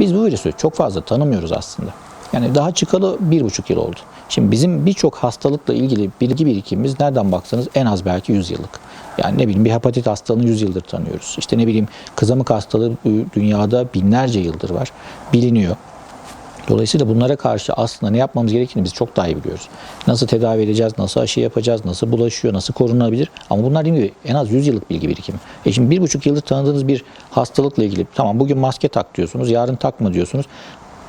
Biz bu virüsü çok fazla tanımıyoruz aslında. Yani daha çıkalı bir buçuk yıl oldu. Şimdi bizim birçok hastalıkla ilgili bilgi birikimimiz nereden baksanız en az belki 100 yıllık. Yani ne bileyim bir hepatit hastalığını 100 yıldır tanıyoruz. İşte ne bileyim kızamık hastalığı dünyada binlerce yıldır var. Biliniyor. Dolayısıyla bunlara karşı aslında ne yapmamız gerektiğini biz çok daha iyi biliyoruz. Nasıl tedavi edeceğiz, nasıl aşı yapacağız, nasıl bulaşıyor, nasıl korunabilir. Ama bunlar dediğim gibi en az 100 yıllık bilgi birikimi. E şimdi bir buçuk yıldır tanıdığınız bir hastalıkla ilgili tamam bugün maske tak diyorsunuz, yarın takma diyorsunuz.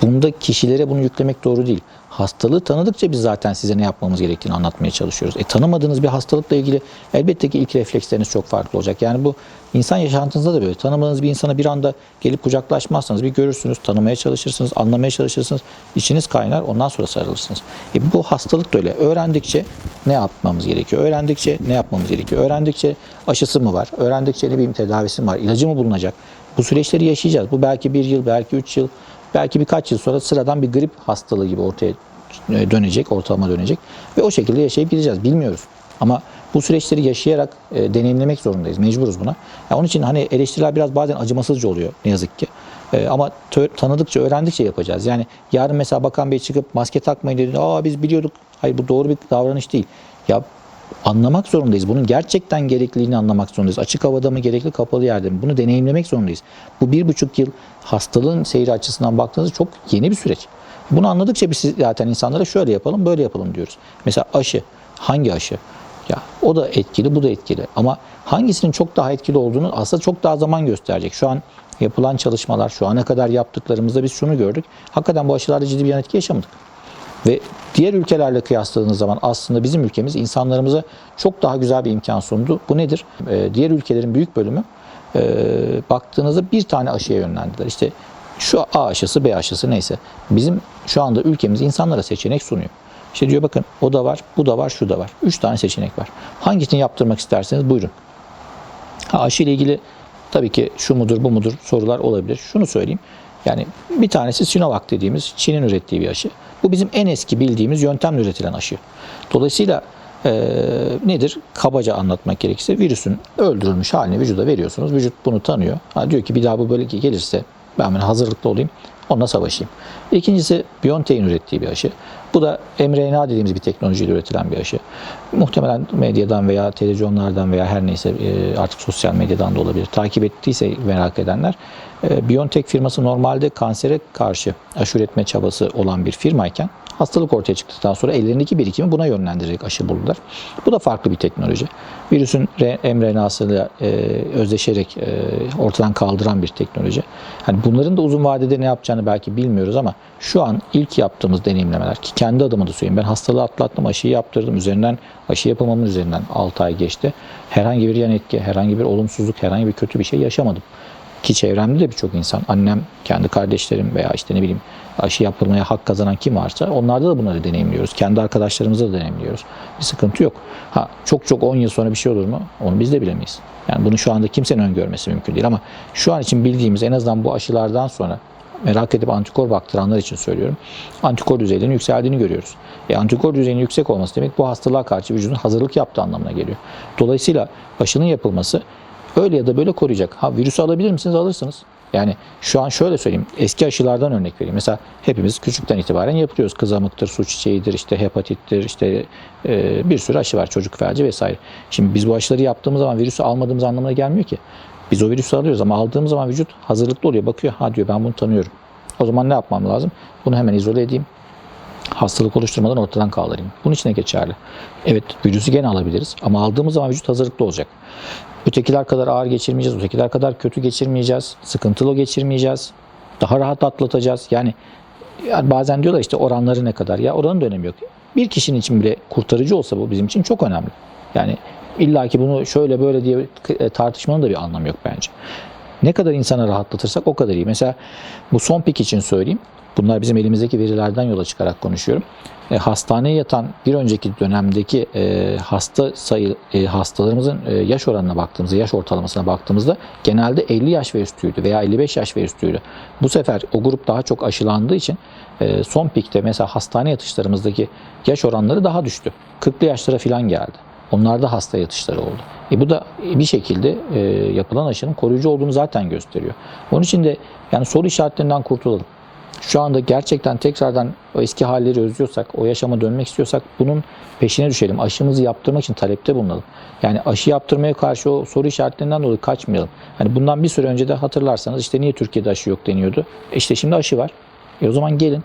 Bunda kişilere bunu yüklemek doğru değil. Hastalığı tanıdıkça biz zaten size ne yapmamız gerektiğini anlatmaya çalışıyoruz. E tanımadığınız bir hastalıkla ilgili elbette ki ilk refleksleriniz çok farklı olacak. Yani bu insan yaşantınızda da böyle. Tanımadığınız bir insana bir anda gelip kucaklaşmazsanız bir görürsünüz, tanımaya çalışırsınız, anlamaya çalışırsınız. içiniz kaynar, ondan sonra sarılırsınız. E bu hastalık da öyle. Öğrendikçe ne yapmamız gerekiyor? Öğrendikçe ne yapmamız gerekiyor? Öğrendikçe aşısı mı var? Öğrendikçe ne bileyim tedavisi mi var? İlacı mı bulunacak? Bu süreçleri yaşayacağız. Bu belki bir yıl, belki üç yıl, belki birkaç yıl sonra sıradan bir grip hastalığı gibi ortaya e, dönecek, ortalama dönecek ve o şekilde yaşayıp gideceğiz. Bilmiyoruz. Ama bu süreçleri yaşayarak e, deneyimlemek zorundayız. Mecburuz buna. Ya onun için hani eleştiriler biraz bazen acımasızca oluyor ne yazık ki. E, ama tanıdıkça, öğrendikçe yapacağız. Yani yarın mesela Bakan Bey çıkıp maske takmayın dedi. Aa biz biliyorduk. Hayır bu doğru bir davranış değil. Ya anlamak zorundayız. Bunun gerçekten gerekliliğini anlamak zorundayız. Açık havada mı gerekli, kapalı yerde mi? Bunu deneyimlemek zorundayız. Bu bir buçuk yıl hastalığın seyri açısından baktığınızda çok yeni bir süreç. Bunu anladıkça biz zaten insanlara şöyle yapalım, böyle yapalım diyoruz. Mesela aşı. Hangi aşı? Ya o da etkili, bu da etkili. Ama hangisinin çok daha etkili olduğunu aslında çok daha zaman gösterecek. Şu an yapılan çalışmalar, şu ana kadar yaptıklarımızda biz şunu gördük. Hakikaten bu aşılarda ciddi bir yan etki yaşamadık. Ve diğer ülkelerle kıyasladığınız zaman aslında bizim ülkemiz insanlarımıza çok daha güzel bir imkan sundu. Bu nedir? Ee, diğer ülkelerin büyük bölümü e, baktığınızda bir tane aşıya yönlendiler. İşte şu A aşısı, B aşısı neyse. Bizim şu anda ülkemiz insanlara seçenek sunuyor. İşte diyor bakın o da var, bu da var, şu da var. Üç tane seçenek var. Hangisini yaptırmak isterseniz buyurun. Ha, aşı ile ilgili tabii ki şu mudur bu mudur sorular olabilir. Şunu söyleyeyim. Yani bir tanesi Sinovac dediğimiz Çin'in ürettiği bir aşı. Bu bizim en eski bildiğimiz yöntemle üretilen aşı. Dolayısıyla eee, nedir? Kabaca anlatmak gerekirse virüsün öldürülmüş halini vücuda veriyorsunuz. Vücut bunu tanıyor. Ha, diyor ki bir daha bu böyle gelirse ben hazırlıklı olayım. Onunla savaşayım. İkincisi BioNTech'in ürettiği bir aşı. Bu da mRNA dediğimiz bir teknolojiyle üretilen bir aşı. Muhtemelen medyadan veya televizyonlardan veya her neyse e, artık sosyal medyadan da olabilir. Takip ettiyse merak edenler. E, BioNTech firması normalde kansere karşı aşı üretme çabası olan bir firmayken hastalık ortaya çıktıktan sonra ellerindeki birikimi buna yönlendirerek aşı buldular. Bu da farklı bir teknoloji. Virüsün mRNA'sıyla e, özdeşerek e, ortadan kaldıran bir teknoloji. Hani bunların da uzun vadede ne yapacağını belki bilmiyoruz ama şu an ilk yaptığımız deneyimlemeler ki kendi adıma da söyleyeyim. Ben hastalığı atlattım, aşıyı yaptırdım. Üzerinden aşı yapımımın üzerinden 6 ay geçti. Herhangi bir yan etki, herhangi bir olumsuzluk, herhangi bir kötü bir şey yaşamadım ki çevremde de birçok insan, annem, kendi kardeşlerim veya işte ne bileyim aşı yapılmaya hak kazanan kim varsa onlarda da bunları deneyimliyoruz. Kendi arkadaşlarımızda da deneyimliyoruz. Bir sıkıntı yok. Ha çok çok 10 yıl sonra bir şey olur mu? Onu biz de bilemeyiz. Yani bunu şu anda kimsenin öngörmesi mümkün değil ama şu an için bildiğimiz en azından bu aşılardan sonra merak edip antikor baktıranlar için söylüyorum. Antikor düzeylerinin yükseldiğini görüyoruz. E, antikor düzeyinin yüksek olması demek bu hastalığa karşı vücudun hazırlık yaptığı anlamına geliyor. Dolayısıyla aşının yapılması öyle ya da böyle koruyacak. Ha virüsü alabilir misiniz? Alırsınız. Yani şu an şöyle söyleyeyim. Eski aşılardan örnek vereyim. Mesela hepimiz küçükten itibaren yapıyoruz. Kızamıktır, su çiçeğidir, işte hepatittir, işte e, bir sürü aşı var. Çocuk felci vesaire. Şimdi biz bu aşıları yaptığımız zaman virüsü almadığımız anlamına gelmiyor ki. Biz o virüsü alıyoruz ama aldığımız zaman vücut hazırlıklı oluyor. Bakıyor ha diyor ben bunu tanıyorum. O zaman ne yapmam lazım? Bunu hemen izole edeyim hastalık oluşturmadan ortadan kaldırayım. Bunun için geçerli. Evet virüsü gene alabiliriz ama aldığımız zaman vücut hazırlıklı olacak. Ötekiler kadar ağır geçirmeyeceğiz, ötekiler kadar kötü geçirmeyeceğiz, sıkıntılı geçirmeyeceğiz, daha rahat atlatacağız. Yani, yani bazen diyorlar işte oranları ne kadar? Ya oranın da önemi yok. Bir kişinin için bile kurtarıcı olsa bu bizim için çok önemli. Yani illa ki bunu şöyle böyle diye e, tartışmanın da bir anlamı yok bence. Ne kadar insana rahatlatırsak o kadar iyi. Mesela bu son pik için söyleyeyim. Bunlar bizim elimizdeki verilerden yola çıkarak konuşuyorum. E, hastaneye yatan bir önceki dönemdeki e, hasta sayı e, hastalarımızın e, yaş oranına baktığımızda, yaş ortalamasına baktığımızda genelde 50 yaş ve üstüydü veya 55 yaş ve üstüydü. Bu sefer o grup daha çok aşılandığı için e, son pikte mesela hastane yatışlarımızdaki yaş oranları daha düştü. 40'lı yaşlara falan geldi. Onlarda hasta yatışları oldu. E bu da bir şekilde e, yapılan aşının koruyucu olduğunu zaten gösteriyor. Onun için de yani soru işaretlerinden kurtulalım. Şu anda gerçekten tekrardan o eski halleri özlüyorsak, o yaşama dönmek istiyorsak bunun peşine düşelim. Aşımızı yaptırmak için talepte bulunalım. Yani aşı yaptırmaya karşı o soru işaretlerinden dolayı kaçmayalım. Hani bundan bir süre önce de hatırlarsanız işte niye Türkiye'de aşı yok deniyordu. E işte şimdi aşı var. E o zaman gelin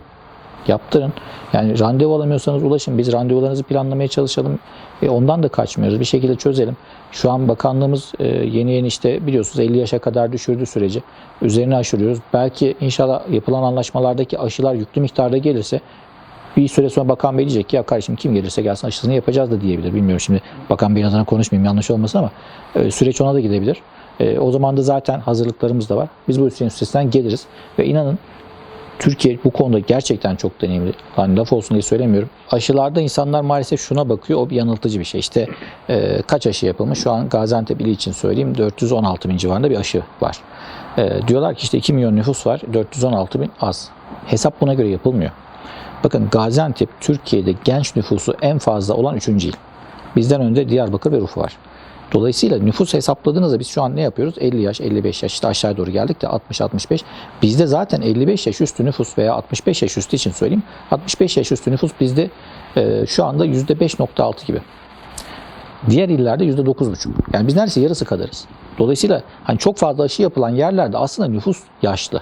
yaptırın. Yani randevu alamıyorsanız ulaşın. Biz randevularınızı planlamaya çalışalım. E ondan da kaçmıyoruz. Bir şekilde çözelim. Şu an bakanlığımız e, yeni yeni işte biliyorsunuz 50 yaşa kadar düşürdü süreci. Üzerine aşırıyoruz. Belki inşallah yapılan anlaşmalardaki aşılar yüklü miktarda gelirse bir süre sonra bakan bey diyecek ki ya kardeşim kim gelirse gelsin aşısını yapacağız da diyebilir. Bilmiyorum şimdi bakan beyin adına konuşmayayım yanlış olmasın ama e, süreç ona da gidebilir. E, o zaman da zaten hazırlıklarımız da var. Biz bu sürecin üstesinden geliriz ve inanın Türkiye bu konuda gerçekten çok deneyimli. Hani laf olsun diye söylemiyorum. Aşılarda insanlar maalesef şuna bakıyor. O bir yanıltıcı bir şey. İşte e, kaç aşı yapılmış? Şu an Gaziantep ili için söyleyeyim 416 bin civarında bir aşı var. E, diyorlar ki işte 2 milyon nüfus var. 416 bin az. Hesap buna göre yapılmıyor. Bakın Gaziantep Türkiye'de genç nüfusu en fazla olan 3. il. Bizden önde Diyarbakır ve Urfa var. Dolayısıyla nüfus hesapladığınızda biz şu an ne yapıyoruz? 50 yaş, 55 yaş işte aşağı doğru geldik de 60-65. Bizde zaten 55 yaş üstü nüfus veya 65 yaş üstü için söyleyeyim. 65 yaş üstü nüfus bizde e, şu anda %5.6 gibi. Diğer illerde %9,5. Yani biz neredeyse yarısı kadarız. Dolayısıyla hani çok fazla aşı yapılan yerlerde aslında nüfus yaşlı.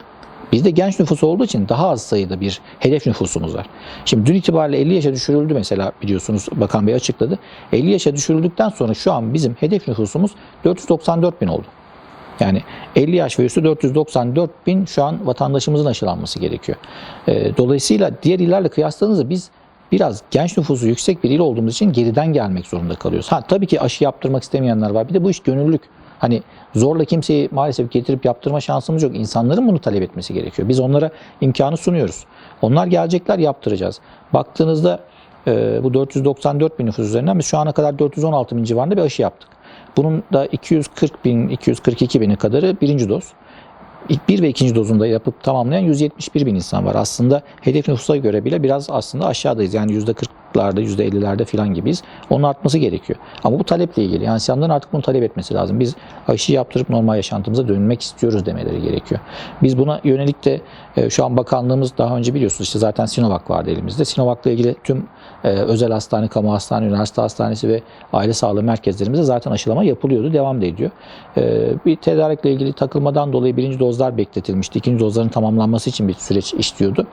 Bizde genç nüfus olduğu için daha az sayıda bir hedef nüfusumuz var. Şimdi dün itibariyle 50 yaşa düşürüldü mesela biliyorsunuz Bakan Bey açıkladı. 50 yaşa düşürüldükten sonra şu an bizim hedef nüfusumuz 494 bin oldu. Yani 50 yaş ve üstü 494 bin şu an vatandaşımızın aşılanması gerekiyor. Ee, Dolayısıyla diğer illerle kıyasladığınızda biz biraz genç nüfusu yüksek bir il olduğumuz için geriden gelmek zorunda kalıyoruz. Ha tabii ki aşı yaptırmak istemeyenler var. Bir de bu iş gönüllülük. Hani zorla kimseyi maalesef getirip yaptırma şansımız yok. İnsanların bunu talep etmesi gerekiyor. Biz onlara imkanı sunuyoruz. Onlar gelecekler yaptıracağız. Baktığınızda e, bu 494 bin nüfus üzerinden biz şu ana kadar 416 bin civarında bir aşı yaptık. Bunun da 240 bin, 242 bini kadarı birinci doz. İlk bir ve ikinci dozunda yapıp tamamlayan 171 bin insan var. Aslında hedef nüfusa göre bile biraz aslında aşağıdayız. Yani %40'larda, %50'lerde falan gibiyiz. Onun artması gerekiyor. Ama bu taleple ilgili. Yani insanların artık bunu talep etmesi lazım. Biz aşı yaptırıp normal yaşantımıza dönmek istiyoruz demeleri gerekiyor. Biz buna yönelik de e, şu an bakanlığımız daha önce biliyorsunuz işte zaten Sinovac vardı elimizde. Sinovac'la ilgili tüm e, özel hastane, kamu hastane, üniversite hastanesi ve aile sağlığı merkezlerimizde zaten aşılama yapılıyordu. Devam da ediyor. E, bir tedarikle ilgili takılmadan dolayı birinci dozlar bekletilmişti. İkinci dozların tamamlanması için bir süreç işliyordu.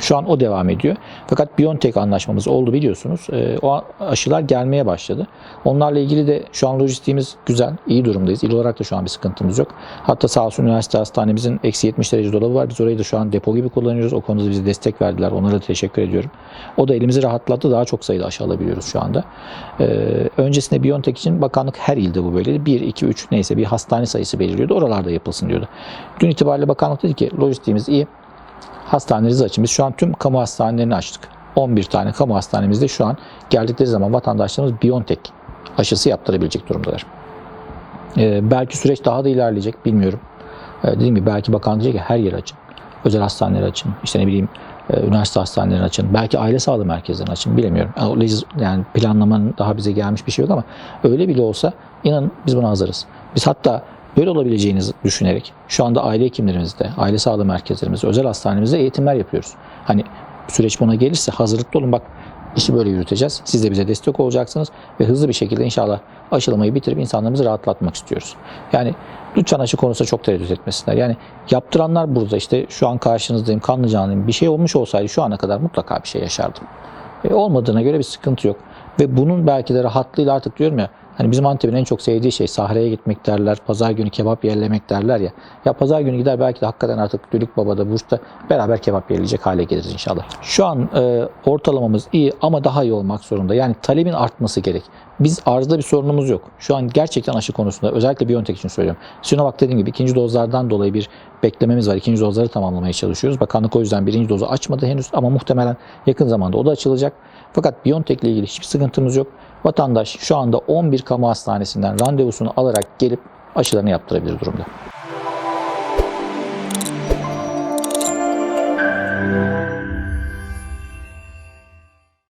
Şu an o devam ediyor. Fakat BioNTech anlaşmamız oldu biliyorsunuz. E, o aşılar gelmeye başladı. Onlarla ilgili de şu an lojistiğimiz güzel, iyi durumdayız. İl olarak da şu an bir sıkıntımız yok. Hatta sağ olsun üniversite hastanemizin eksi 70 derece dolabı var. Biz orayı da şu an depo gibi kullanıyoruz. O konuda bize destek verdiler. Onlara da teşekkür ediyorum. O da elimizi rahatlattı. Daha çok sayıda aşı alabiliyoruz şu anda. Ee, öncesinde BioNTech için bakanlık her ilde bu böyleydi. 1, 2, 3 neyse bir hastane sayısı belirliyordu. Oralarda yapılsın diyordu. Dün itibariyle bakanlık dedi ki lojistiğimiz iyi. Hastanelerinizi açın. Biz şu an tüm kamu hastanelerini açtık. 11 tane kamu hastanemizde şu an geldikleri zaman vatandaşlarımız BioNTech aşısı yaptırabilecek durumdalar. Ee, belki süreç daha da ilerleyecek bilmiyorum. Ee, dediğim gibi belki bakan diyecek ki her yer açın. Özel hastaneleri açın. İşte ne bileyim e, üniversite hastanelerini açın. Belki aile sağlığı merkezlerini açın. Bilemiyorum. Yani planlamanın daha bize gelmiş bir şey yok ama öyle bile olsa inanın biz buna hazırız. Biz hatta böyle olabileceğini düşünerek şu anda aile hekimlerimizde, aile sağlığı merkezlerimizde, özel hastanemizde eğitimler yapıyoruz. Hani süreç buna gelirse hazırlıklı olun. Bak işi böyle yürüteceğiz. Siz de bize destek olacaksınız ve hızlı bir şekilde inşallah aşılamayı bitirip insanlarımızı rahatlatmak istiyoruz. Yani lütfen aşı konusunda çok tereddüt etmesinler. Yani yaptıranlar burada işte şu an karşınızdayım, kanlı canlıyım. Bir şey olmuş olsaydı şu ana kadar mutlaka bir şey yaşardım. E, olmadığına göre bir sıkıntı yok. Ve bunun belki de rahatlığıyla artık diyorum ya Hani bizim Antep'in en çok sevdiği şey sahraya gitmek derler, pazar günü kebap yerlemek derler ya. Ya pazar günü gider belki de hakikaten artık Dülük Baba'da, Burs'ta beraber kebap yerleyecek hale geliriz inşallah. Şu an e, ortalamamız iyi ama daha iyi olmak zorunda. Yani talebin artması gerek. Biz arzda bir sorunumuz yok. Şu an gerçekten aşı konusunda özellikle BioNTech için söylüyorum. Sinovac dediğim gibi ikinci dozlardan dolayı bir beklememiz var. İkinci dozları tamamlamaya çalışıyoruz. Bakanlık o yüzden birinci dozu açmadı henüz ama muhtemelen yakın zamanda o da açılacak. Fakat BioNTech ile ilgili hiçbir sıkıntımız yok. Vatandaş şu anda 11 kamu hastanesinden randevusunu alarak gelip aşılarını yaptırabilir durumda.